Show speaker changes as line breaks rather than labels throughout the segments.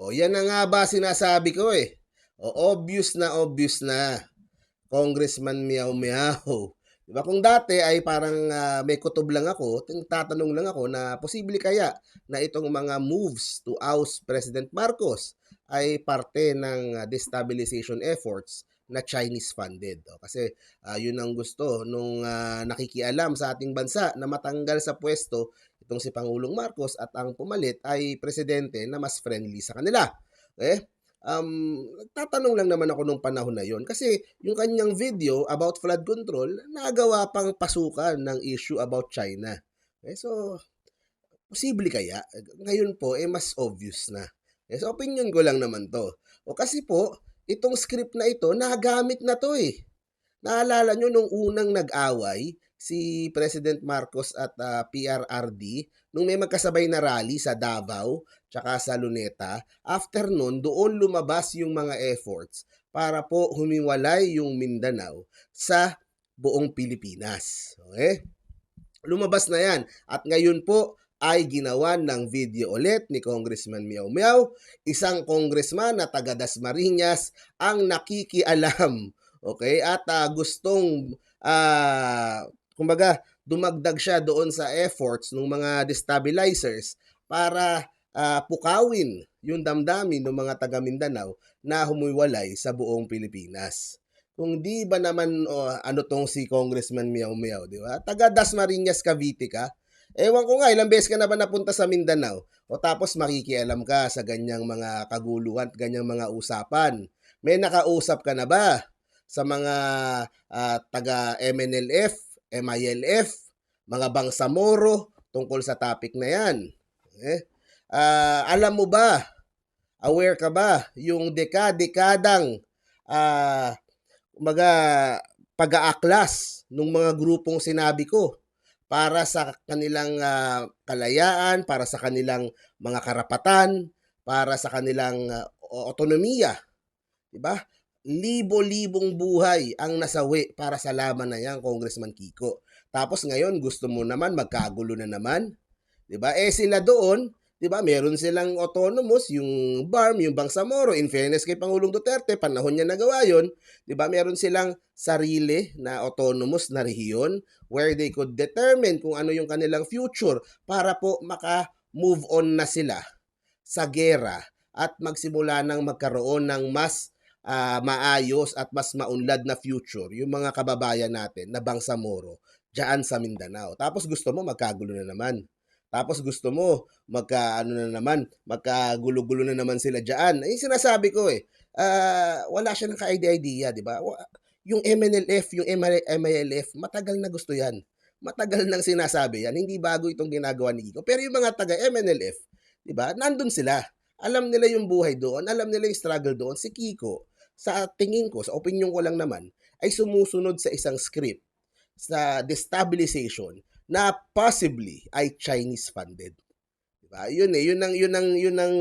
O yan na nga ba sinasabi ko eh. O obvious na obvious na. Congressman Meow Meow. Diba? Kung dati ay parang ah, may kutob lang ako, tatanong lang ako na posible kaya na itong mga moves to oust President Marcos ay parte ng ah, destabilization efforts na Chinese funded. O, kasi ah, yun ang gusto nung ah, nakikialam sa ating bansa na matanggal sa pwesto itong si Pangulong Marcos at ang pumalit ay presidente na mas friendly sa kanila. Eh, um, tatanong lang naman ako nung panahon na yon kasi yung kanyang video about flood control, nagawa pang pasukan ng issue about China. Eh, so, posible kaya? Ngayon po, eh, mas obvious na. Eh, so, opinion ko lang naman to. O kasi po, itong script na ito, nagamit na to eh. Naalala nyo nung unang nag-away, si President Marcos at ah, PRRD, nung may magkasabay na rally sa Davao, tsaka sa Luneta, after nun, doon lumabas yung mga efforts para po humiwalay yung Mindanao sa buong Pilipinas. Okay? Lumabas na yan. At ngayon po ay ginawa ng video ulit ni Congressman Miao Miao, isang congressman na taga Dasmariñas ang nakikialam. Okay? At ah, gustong ah kumbaga dumagdag siya doon sa efforts ng mga destabilizers para ah, pukawin yung damdamin ng mga taga Mindanao na humiwalay sa buong Pilipinas. Kung di ba naman oh, ano tong si Congressman Miao Miao, di ba? Taga Dasmariñas Cavite ka. Ewan ko nga, ilang beses ka na ba napunta sa Mindanao? O tapos makikialam ka sa ganyang mga kaguluhan, ganyang mga usapan. May nakausap ka na ba sa mga ah, taga MNLF, MILF, mga Bangsamoro tungkol sa topic na yan? Eh? Ah, alam mo ba, aware ka ba, yung dekadekadang ah, mga pag-aaklas ng mga grupong sinabi ko para sa kanilang ah, kalayaan, para sa kanilang mga karapatan, para sa kanilang ah, otonomiya. 'Di ba? Libo-libong buhay ang nasawi para sa laban na yan, Congressman Kiko. Tapos ngayon, gusto mo naman, magkagulo na naman. ba? Eh sila doon, 'di ba? Meron silang autonomous, yung BARM, yung Bangsamoro. In fairness kay Pangulong Duterte, panahon niya nagawa 'yon. 'Di ba? Meron silang sarili na autonomous na rehiyon where they could determine kung ano yung kanilang future para po maka-move on na sila sa gera at magsimula ng magkaroon ng mas ah, maayos at mas maunlad na future yung mga kababayan natin na Bangsamoro diyan sa Mindanao. Tapos gusto mo magkagulo na naman. Tapos gusto mo magka ano na naman, magkagulo-gulo na naman sila diyan. Eh sinasabi ko eh, ah, wala siya ng ka-idea, 'di ba? Yung MNLF, yung MILF, matagal na gusto 'yan. Matagal nang sinasabi 'yan. Hindi bago itong ginagawa ni Kiko. Pero yung mga taga MNLF, 'di ba? Nandun sila. Alam nila yung buhay doon, alam nila yung struggle doon. Si Kiko, sa tingin ko, sa opinion ko lang naman, ay sumusunod sa isang script sa destabilization na possibly ay Chinese funded. Diba? Yun eh, yun ang yun ang yun ang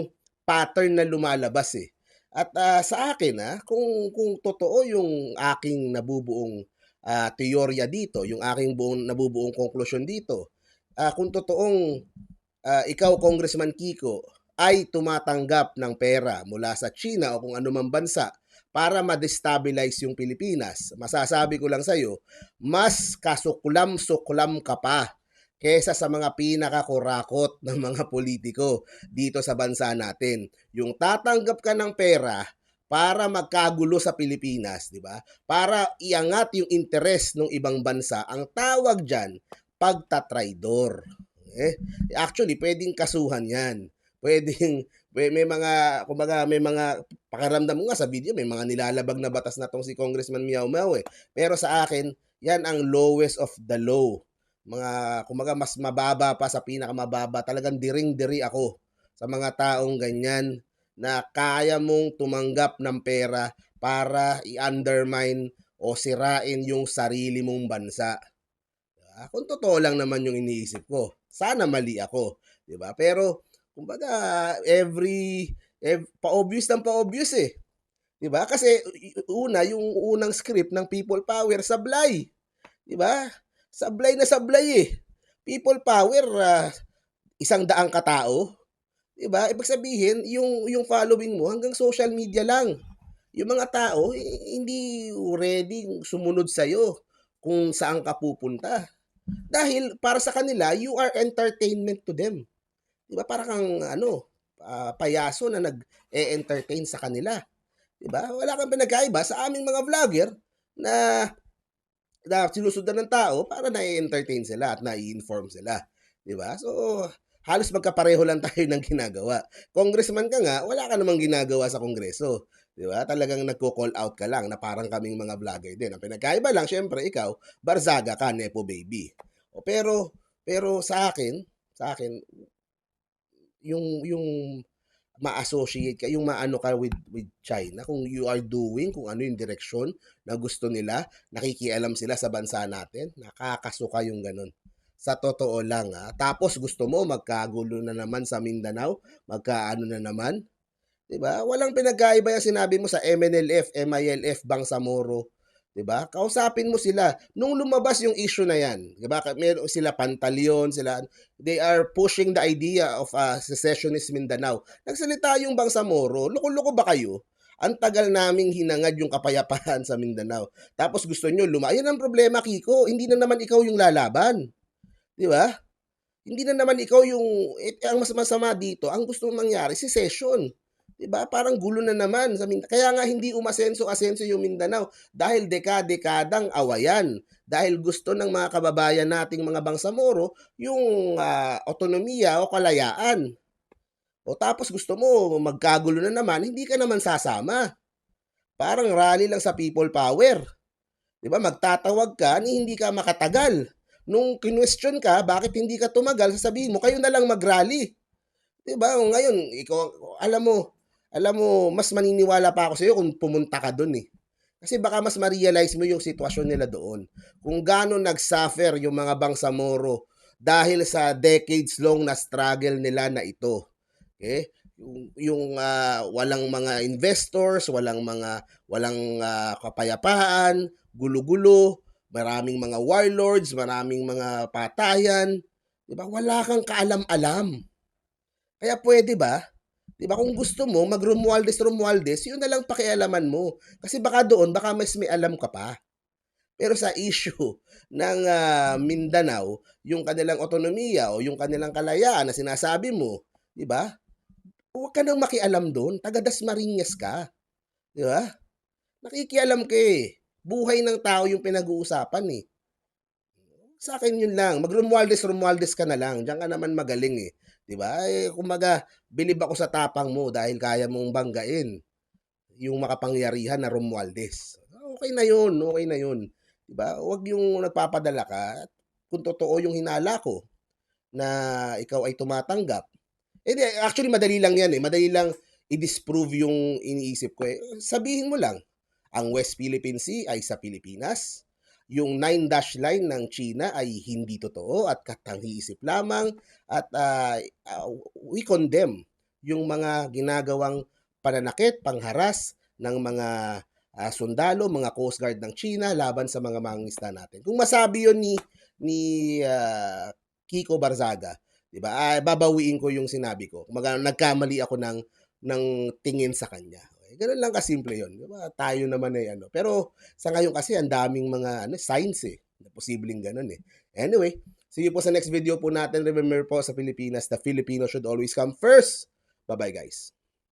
pattern na lumalabas eh. At ah, sa akin ah, kung kung totoo yung aking nabubuong ah, teorya dito, yung aking buong nabubuong konklusyon dito, ah, kung totoong ah, ikaw Congressman Kiko ay tumatanggap ng pera mula sa China o kung anumang bansa para ma-destabilize yung Pilipinas, masasabi ko lang sa'yo, mas kasuklam-suklam ka pa kesa sa mga pinakakurakot ng mga politiko dito sa bansa natin. Yung tatanggap ka ng pera para magkagulo sa Pilipinas, di ba? Para iangat yung interes ng ibang bansa, ang tawag dyan, pagtatraidor. Eh, actually, pwedeng kasuhan yan. Pwedeng, may mga, kumbaga, may mga, pakaramdam mo nga sa video, may mga nilalabag na batas na tong si Congressman Miao Miao eh. Pero sa akin, yan ang lowest of the low. Mga, kumbaga, mas mababa pa sa pinakamababa. Talagang diring-diri ako sa mga taong ganyan na kaya mong tumanggap ng pera para i-undermine o sirain yung sarili mong bansa. Kung totoo lang naman yung iniisip ko, sana mali ako, 'di ba? Pero kumbaga every, ev pa-obvious ng pa-obvious eh. 'Di ba? Kasi una yung unang script ng People Power sablay. 'Di ba? Sablay na sablay eh. People Power ah, isang daang katao, 'Di ba? Ibig sabihin yung yung following mo hanggang social media lang. Yung mga tao hi hindi ready sumunod sa'yo kung saan ka pupunta. Dahil para sa kanila, you are entertainment to them. 'Di ba para kang ano, ah, payaso na nag-e-entertain sa kanila, 'di ba? Wala kang pinagkaiba sa aming mga vlogger na na sinusundan ng tao para na-e-entertain sila at nai-inform sila, 'di ba? So, halos magkapareho lang tayo ng ginagawa. Congressman ka nga, wala ka namang ginagawa sa Kongreso, 'di ba? Talagang nagko-call out ka lang na parang kaming mga vlogger din. Ang pinagkaiba lang siyempre ikaw, barzaga ka, nepo baby. O pero pero sa akin sa akin yung yung ma-associate ka, yung maano ka with with China, kung you are doing kung ano yung direksyon na gusto nila, nakikialam sila sa bansa natin, nakakasuka yung gano'n. Sa totoo lang, ah. Tapos gusto mo magkagulo na naman sa Mindanao, magkaano na naman, 'di ba? Walang pinagkaiba yang sinabi mo sa MNLF, MILF, Bangsamoro, 'di ba? Kausapin mo sila. Nung lumabas yung issue na 'yan, 'di ba? Meron sila Pantaleon, sila they are pushing the idea of a secessionist Mindanao. Nagsalita yung Bangsamoro, loko-loko ba kayo? Ang tagal naming hinangad yung kapayapaan sa Mindanao. Tapos gusto niyo luma yan ang problema, Kiko, hindi na naman ikaw yung lalaban, 'di ba? Hindi na naman ikaw yung eh, ang mas masama dito, ang gusto mong mangyari secession, 'di ba? Parang gulo na naman sa Min kaya nga hindi umasenso-asenso yung Mindanao dahil deka-dekadang awayan. Dahil gusto ng mga kababayan nating mga Bangsamoro yung, ah, otonomiya o kalayaan. O tapos gusto mo magkagulo na naman, hindi ka naman sasama. Parang rally lang sa people power. 'Di ba, magtatawag ka ni hindi ka makatagal. Nung kinwestiyon ka, bakit hindi ka tumagal, sasabihin mo, "Kayo na lang mag-rally." 'Di ba? Ngayon, ikaw alam mo alam mo, mas maniniwala pa ako sa'yo kung pumunta ka dun, eh. Kasi baka mas ma-realize mo yung sitwasyon nila doon. Kung gaano nag-suffer yung mga Bangsamoro dahil sa decades long na struggle nila na ito. Okay? Yung, yung ah, walang mga investors, walang mga walang ah, kapayapaan, gulo-gulo, maraming mga warlords, maraming mga patayan, 'di ba? Wala kang kaalam-alam. Kaya pwede ba? 'Di ba kung gusto mo mag Romualdez Romualdez, yun na lang pakialaman mo. Kasi baka doon baka mas may alam ka pa. Pero sa issue ng ah, Mindanao, yung kanilang otonomiya o yung kanilang kalayaan na sinasabi mo, 'di ba? Huwag ka nang makialam doon, taga Dasmariñas ka, 'di ba? Nakikialam ka eh. Buhay ng tao yung pinag-uusapan eh. Sa akin yun lang, mag Romualdez Romualdez ka na lang, diyan ka naman magaling eh, 'di ba? Eh, kumbaga bilib ako sa tapang mo dahil kaya mong banggain yung makapangyarihan na Romualdez. Okey na yun, okey na yun, 'di ba? Huwag yung nagpapadala ka kung totoo yung hinala ko na ikaw ay tumatanggap eh, actually madali lang yan, eh, madali lang i-disprove yung iniisip ko, eh. Sabihin mo lang, ang West Philippine Sea ay sa Pilipinas, yung Nine Dash Line ng China ay hindi totoo at katanghi-isip lamang at, ah, ah, we condemn yung mga ginagawang pananakit, pangharas ng mga, ah, sundalo, mga Coast Guard ng China laban sa mga mangingisda natin. Kung masabi yun ni ni, ah, Kiko Barzaga, 'di ba, ah, babawiin ko yung sinabi ko. Kumbaga nagkamali ako ng ng tingin sa kanya. Okey, gano'n lang kasimple yun, 'di ba? Tayo naman ay ano pero sa ngayon kasi ang daming mga ano, signs, eh, na posibleng gano'n, eh. Anyway, see you po sa next video po natin. Remember po sa Pilipinas, the Filipino should always come first. Ba-bye guys.